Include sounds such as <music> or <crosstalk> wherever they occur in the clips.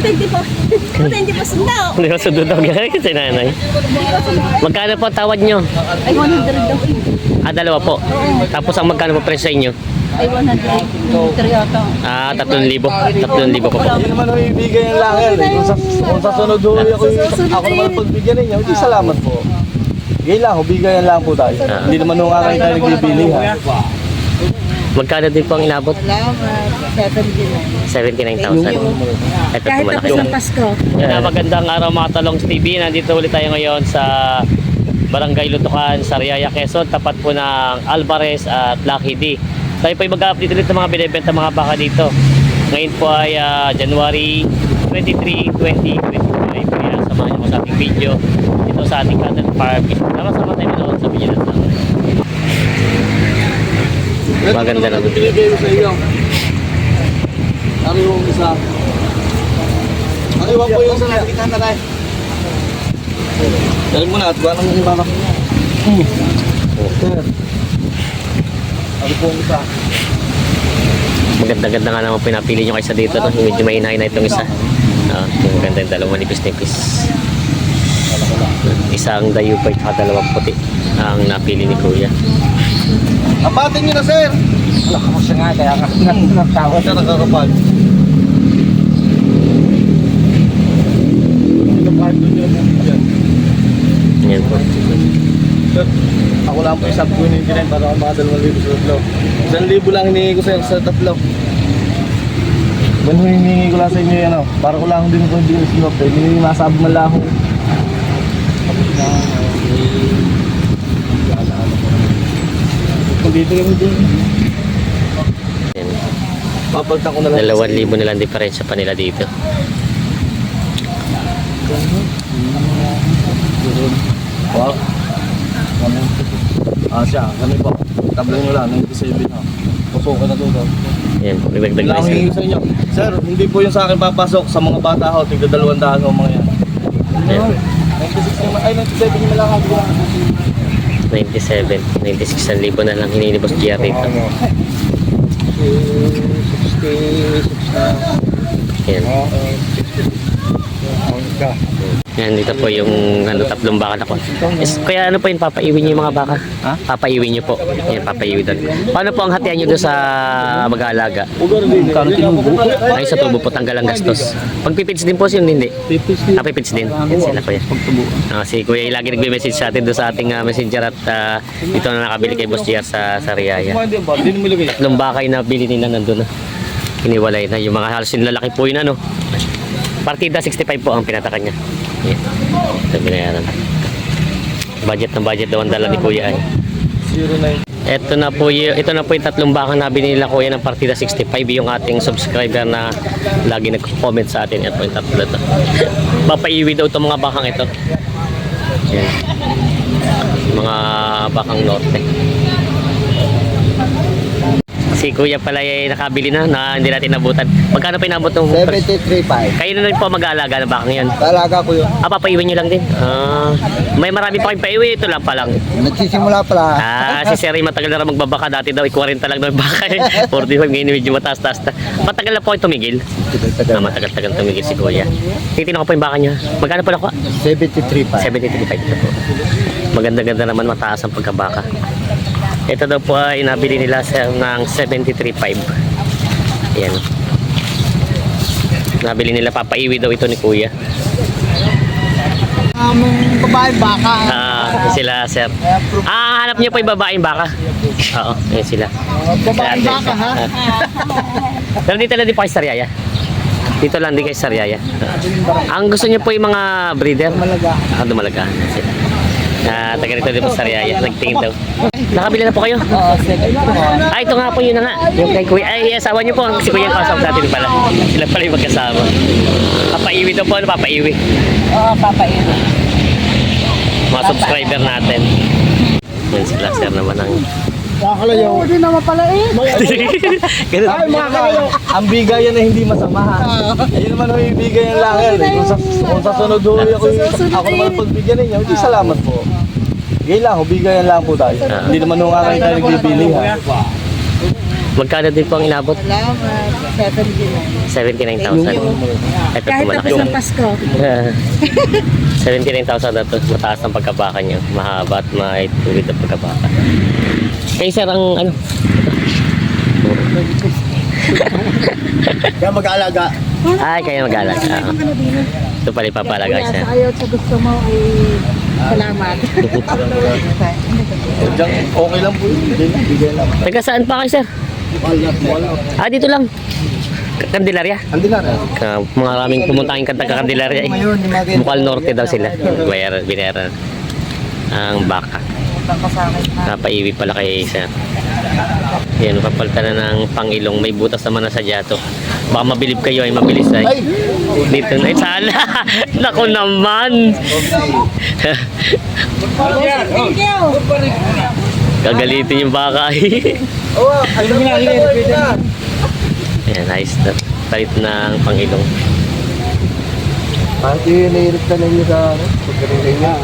Matindi po. Matindi po sunda. Hindi ko sundod daw gano'n si nanay. Magkano po tawad nyo? Ay, 100 daw eh. Ah, dalawa po. Tapos ang magkano po presyo sa inyo? Ay, 100. Ito yata. Ah, 3,000. 3,000 po po. Hindi naman ho ibigay yung langel. Eh. Kung, sa, sunod ho, ako, ako naman ang pagbigyan ninyo, hindi salamat po. Bigay lang ho, bigayan lang po tayo. Ah. Hindi naman ho nga kayo tayo nagbibili ha. Magkano din po ang inabot? Salamat. 79. 79,000. Ito po malaki na. Pasko. Yeah. Magandang araw mga Talongs TV. Nandito ulit tayo ngayon sa Barangay Lutukan, Sariaya, Quezon. Tapat po ng Alvarez at Lucky D. Tayo po ay mag-update ulit ng mga binibenta mga baka dito. Ngayon po ay ah, January 23, 2025. Kaya samahan niyo ko sa ating video dito sa ating cattle farm. Sama-sama tayo manood sa video na ito. Maganda naman. Binigay ko Ano yung isa? Ano yung po yung sa nakikita na tayo? Dali mo na at gawa naman yung. Sir. Ano po yung isa? Maganda-ganda nga naman pinapili nyo kaysa dito. No? Medyo may na itong isa. Ah, yung maganda yung dalawang nipis-nipis. Isang dayupay at dalawang puti ang napili ni Kuya. Apatin nyo na sir! Wala ka mo siya nga, kaya nga nagtawad. Siya nakakapal. Yan po. Sir, ako lang po isang po yung rin para mga dalawang libo sa tatlo. Isang libo lang hinihingi ko sir sa tatlo. Ho hinihingi ko lang sa inyo yan o. Para ko lang din po hindi ko sinop eh. Hindi masabi man lang ako. Kung dito kami din. Papagtan ko na lang. Dalawang libo nilang diferensya pa nila dito. Wow. Ah siya, kami po. Tablo nyo lang, 97 na. Puso ko na doon. Yan po. Dagdag Wala na isa. sa inyo. Sir, hindi po yung sa akin papasok sa mga bata ho. Tigda dalawang daan ho mga yan. Yan. 96 naman, ay 97 naman lang ako. 97. 96 ang libo na lang hiningi ni Boss GR dito. Yan. Dito po yung ano, tatlong baka na ko. Is, kaya ano po yun, papaiwi niyo yung mga baka? Ha? Papaiwi niyo po. Yan, papaiwi doon. Paano po ang hatian niyo doon sa mag-aalaga? Kano tinubo? Ay, sa tubo po, tanggal ang gastos. Pagpipits din po siya, hindi. Pipis Ah, pipits din. Yan sila kuya. Ah, si Kuya lagi nagme-message sa atin doon sa ating ah, messenger at ah, dito na nakabili kay Boss GR sa, sa ilagay. Tatlong bakay na bili nila nandun na. Hiniwalay na. Yung mga halos yung lalaki po yun ano. Partida 65 po ang pinatakan niya. Ito binayaran. Budget ng budget daw ang dala ni Kuya ay. 09. Ito na po ito na po yung tatlong bakang na binili nila Kuya ng Partida 65 yung ating subscriber na lagi nag-comment sa atin. Ito po yung tatlo ito. <laughs> Papaiwi daw itong mga bakang ito. Yan. Mga bakang norte. Si Kuya pala ay nakabili na, na hindi natin nabutan. Magkano pa inabot ng 73.5. Kayo na rin po mag-aalaga ng bakang yan. Talaga ko yun. Ah, papaiwi nyo lang din. Ah, may marami pa kayong paiwi. Ito lang pa lang. Nagsisimula pala. Ah, si Seri matagal na rin magbabaka. Dati daw, 40 lang daw yung baka. eh. <laughs> 45 ngayon medyo mataas-taas na. Matagal na po kayo tumigil. Ah, matagal-tagal tumigil si Kuya. Titignan ko po yung baka niya. Magkano pala ko? 73.5. 73.5 na po. Maganda-ganda naman mataas ang pagkabaka. Ito daw po ay nabili nila sa ng 73.5. Ayan. Nabili nila papaiwi daw ito ni Kuya. Um, babae baka. Ah, sila sir. Ah, hanap niyo po yung babaeng baka. Oo, yun sila. babae baka ha? Ah. Pero dito lang din po kay Sariaya. Dito lang din kay Sariaya. Ang gusto niyo po yung mga breeder? Malaga. Ah, dumalaga. Sila. Ah, taga rito din po sa Sariaya. Nagtingin daw. Nakabili na po kayo? Oo, sige. Ay, ito nga po yun na nga. Yung kay Kuya. Ay, asawa niyo po. Si Kuya yung kasama natin pala. Sila pala yung magkasama. Papaiwi daw po. Ano papaiwi? Oo, papain. Mga subscriber natin. Yan sila, sir naman ang... Kakalayaw. Hindi naman pala eh. <laughs> Ganun. Ay, mga kakayo, ang bigayan na hindi masama ha. Ayun naman ho yung bigayan lang eh. Kung sa, kung sa sunod ho, ako, ako naman ang pagbigyan ninyo, hindi salamat po. Bigay lang ho, bigayan lang po tayo. Ah. Hindi naman ho nga kayo tayo nagbibili ha. Magkano din po ang inabot? Salamat. 79. 79,000. Ito po Kahit malaki. tapos ng Pasko. <laughs> 79,000 na to. Mataas ang pagkabaka niya. Mahaba at may tuwid ang pagkabaka. Kay sir ang ano? Kaya mag-aalaga. Ay, kaya mag-alag. Ah, ito pala ipapalaga Kaya siya. sa ayaw sa gusto mo ay salamat. Diyan, okay lang po yun. Hindi lang, bigay lang. Taga saan pa kayo sir? Walnut. Ah, dito lang. Candelaria. Rin. Uh, maraming pumunta ang taga Candelaria. Eh. Bukal Norte daw sila. Bayar, binera ang baka. Napaiwi pala kay isa. Yan, papalitan na ng pangilong. May butas naman na sa dyato. Baka mabilib kayo ay mabilis ay. Dito na. Ay, sala! <laughs> Naku naman! Thank you. <laughs> Gagalitin yung baka ay. Oo, ayun na, ayun na. Ayan, ayos na. Palit ng pangilong. Kahit yun, naiirip ka ninyo sa ano, pagkaringay niya.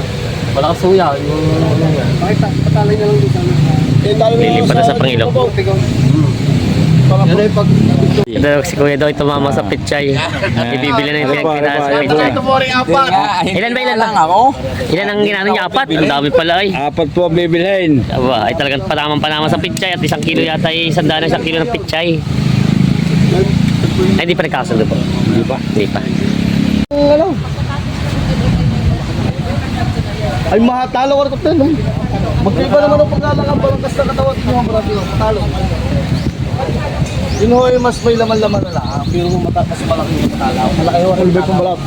Malakas suya, yung ano yan. Bakit patalay na lang dito? Eh, talo Lilipat na sa Pangilong. Yan ay pag... Ito, si Kuya daw ito mama sa pichay. Ibibili na yung pinagpinahan sa pichay. Ito mo rin apat! Ilan ba ilan? Ilan ang ginano niya? Apat? Ang dami pala ay. Apat po ang bibilhin. Aba, ay talagang panamang panama sa pichay at isang kilo yata ay isang daan isang kilo ng pichay. Ay, di pa nagkasundo po. Di pa? Di pa. Ano? Ay, mahatalo ka rin no? Magkaiba naman ang paglalakang balangkas na katawan mo, marami ko, matalo. Yun ho, ay mas may laman-laman na lang. Pero kung mata, mas malaki yung matala. Malaki yung Ulbe kong balak.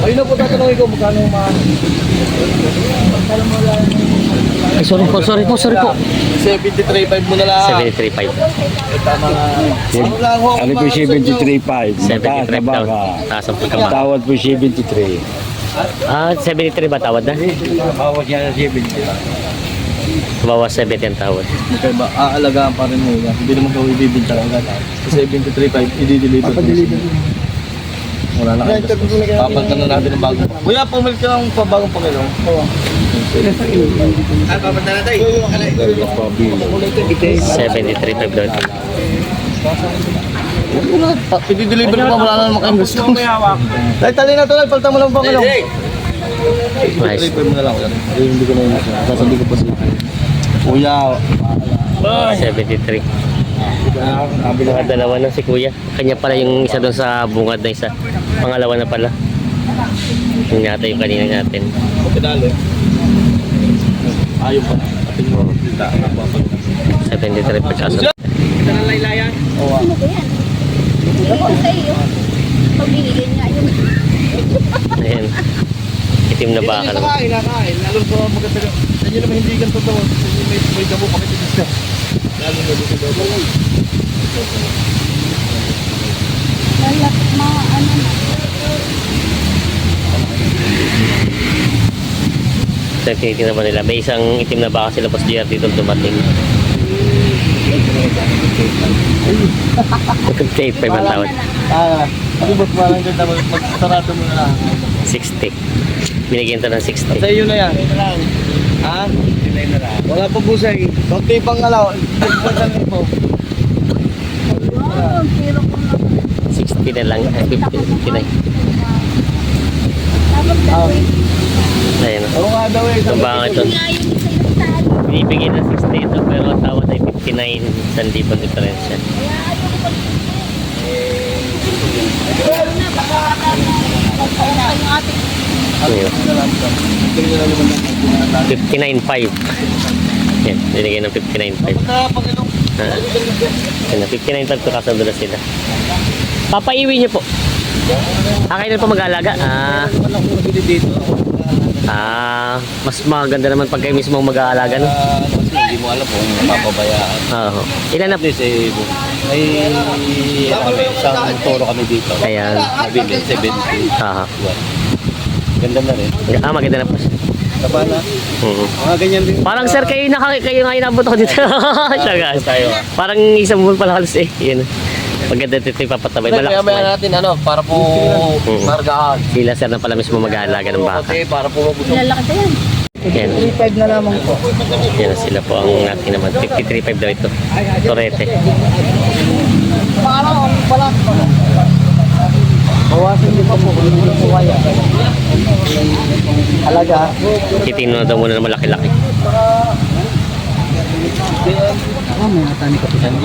Ayun na po, tatanungin ko, magkano yung mga... Ay, sorry po, sorry po, sorry po. 73.5 mo na lang. 735. Eh, tama nga. Ano lang ho, Ano po mga sa inyo? 73.5? Mataas na 73 daw. Taas ang pagkabaka. Tawad po 73. Ah, 73 ba tawad na? Bawas niya na 70. Bawas 70 ang tawad. Magkaiba, aalagaan pa rin mo yan. Hindi naman ko ibibinta agad. Sa 73.5, i-deliver ko. Wala na kayo. Papalitan na natin ng bago. Kuya, pumilit ka ng pabagong Panginoon. Oo. Ay, papalitan na tayo. 73.5 daw ito. I-deliver ko pa, wala na naman kayong gusto. Dahil tali na ito, palitan mo lang ang Panginoon. Nice. 73.5 mo na lang. yan. Hindi ko na yun. Sasabi ko pa siya. Kuya, 73. Mga dalawa na si Kuya. Kanya pala yung isa doon sa bungad na isa. Pangalawa na pala. Yung yata yung kanina natin. pinalo. Ayaw pa. Ating mo. Kita. 73 pa kaso. Oo. Ano ko yan? Ayun sa iyo. Pag binigay niya yung Ayan. Itim na baka naman. Nakain, nakain. Lalo sa maganda. Sa inyo naman hindi ganito to. Sa inyo may, may damo kami dito. Lalo na dito daw. lalak mga ano na. Sa tinitingnan naman nila. May isang itim na baka sila Boss JR dito dumating. 58 pa ibang tawad. Ah, ano ba parang ganda mo? Magsarado mo na lang. 60. Binigyan ito ng 60. Sa iyo na yan. Ha? Wala pa busay. Kunti pang alaw. Pagpagpagpag mo. Wow, zero ko na. 60 na lang. Eh, 50, 59. Tapos gawin. Ayan. Oo nga daw eh. Itong baka ito. Binibigyan ng 60 ito pero ang tawad ay 59 sandipan diferensya. Kaya ayaw ko. Pero na, baka pagkain na yung ating Ayun. Tingnan na naman ang 59.5. Yan, binigyan ng 59.5. Pagka Panginoon. Ha? Yan, 59.5 to kasando na sila. Papaiwi niyo po. Ah, kayo na po mag-aalaga? Ah, ah, mas maganda naman pag kayo mismo mag-aalaga, no? Ah, ano kasi hindi mo alam kung mapabayaan. Oo. Ilan na po? Kasi may kami, isang toro kami dito. Ayan. Nabili 70. Ah, Ganda na rin. ah maganda na po. Taba na. Oo. Mga ganyan din. Parang sir, kayo, naka, kayo nga inabot ako dito. <laughs> Siya guys. tayo. Parang isang buwan pala halos eh. Yan. Maganda dito yung papatabay. Malakas Kaya naman. natin ano, para po Mm. margahan. Sila sir na pala mismo mag-aalaga ng baka. Kasi para po mabusog. lalaki yan. Yan. 3.5 na lamang po. Yan sila po ang natin naman. 53.5 daw ito. Torete. Parang ang pala. Bawasan din pa po kung hindi po kaya. Alaga. Titingnan daw muna ng malaki-laki. Ah, may matani ka pisan.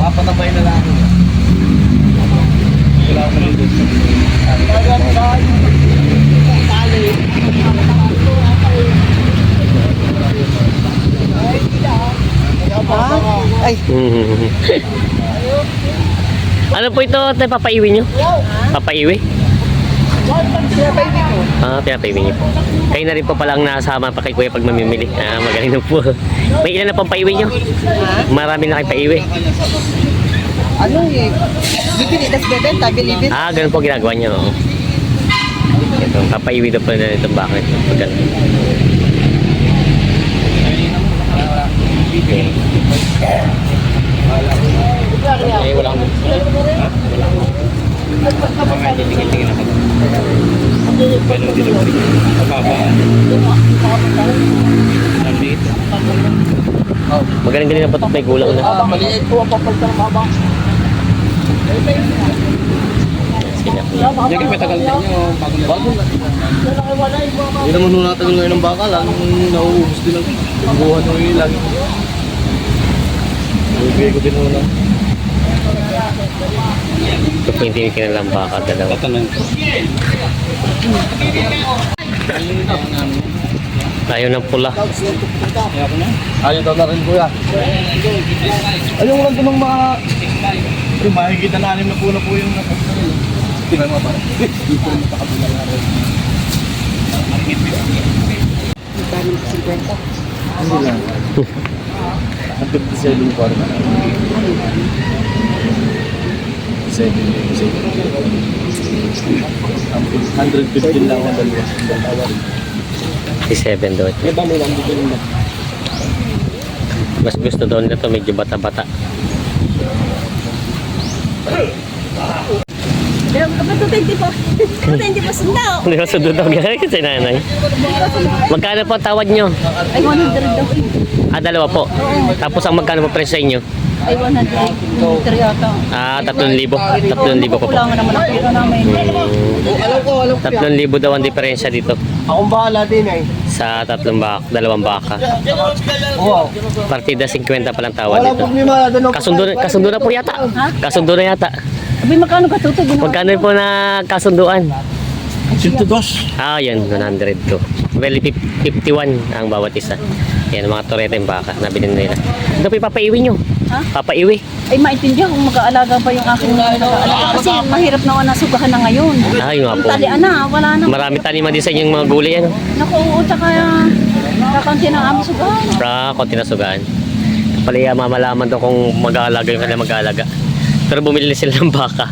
Papatabay na lang. Wala akong maligo. Ay, <laughs> ano po ito? Tayo papaiwi nyo? Papaiwi? Ah, pinapaiwi nyo po. Kayo na rin po palang nasama pa kay Kuya pag mamimili. Ah, magaling na po. May ilan na pong paiwi nyo? Marami na kayo paiwi. ano eh. Bibili, tas bebenta, bilibin. Ah, ganun po ginagawa nyo. Ito, papaiwi daw po na itong bakit. Pagkat. Okay. Eh, wala akong Magaling galing na patok may gulang na. Ah, maliit po ang papaltang mabang. Sila. Hindi naman nung natagal ngayon ng baka lang, nauubos din ang buhat ng ilan. Bibigay ko din muna. Ito po yung lang baka dalawa. Ayaw ng pula. Ayaw daw na rin kuya. Ayaw lang ito ng mga... Makikita na anim na po na po yung. Tingnan mo pa. Dito yung nakabila na rin. Hindi lang. Ang 57 po rin. 7 Ang 115 lang ang dalawa. Dalawa rin. 57 daw. ito. Mas gusto daw nila to medyo bata-bata. Pero kapag 20 po. 20 po sundaw. Hindi sundo daw gano'n kasi nanay? Magkano po ang tawad nyo? Ay, 100 daw. Ah, dalawa po. Tapos ang magkano po presyo sa inyo? Ay, 100. Liter yata. Ah, 3,000. 3,000 po po. Kulangan naman ang pera namin. Oh, alam ko, alam ko. 3,000 daw ang diferensya dito Akong bahala din eh. sa tatlong baka, dalawang baka. Wow. Partida 50 pa lang tawad dito. Kasundo, kasundo na po yata. Kasundo na yata. Abi, magkano ka tuto? Magkano po na kasunduan? 102. Ah, yan, 100 to. Well, 51 ang bawat isa. Yan, mga torete yung baka. Nabili nila. Ito po ipapaiwi nyo. Ha? Papaiwi. Ay, maintindihan kung mag-aalaga pa yung aking nag-aalaga. Kasi mahirap na na sugahan na ngayon. Ah, yun nga Ang po. talian na, wala na. Marami taniman din sa inyong mga gulay. Ano? Naku, oo, tsaka kakanti na ang sugahan. Pra, konti na sugaan. Pala mamalaman daw kung mag-aalaga yung kanila mag-aalaga. Pero bumili na sila ng baka.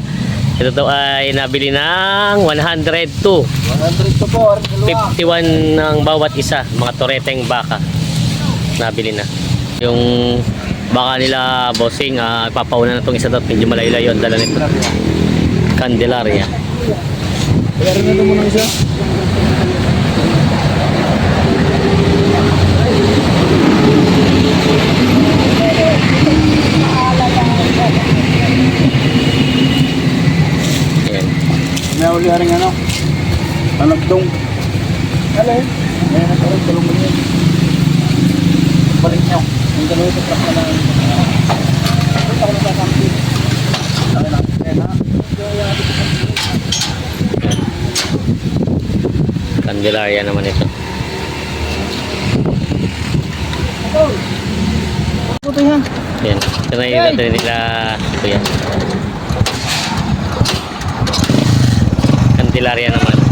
Ito daw ay nabili ng 102. 100 to po. 51 ng bawat isa, mga toreteng baka. Nabili na. Yung baka nila bossing, uh, papauna na itong isa daw. Medyo malayo yun, dala nito. Candelaria. Meron na naman ng isa. Ayan. May uli rin ano. Anak dong. Alay. May rin, tulong mo yun. Balik niyo. Yung dalawa ito truck na lang. Ito ako nagkakampi. Sabi na, eh na. Candelaria naman ito. Ito yan. Ayan. Ito na yung natin nila. Ito yan. Candelaria naman.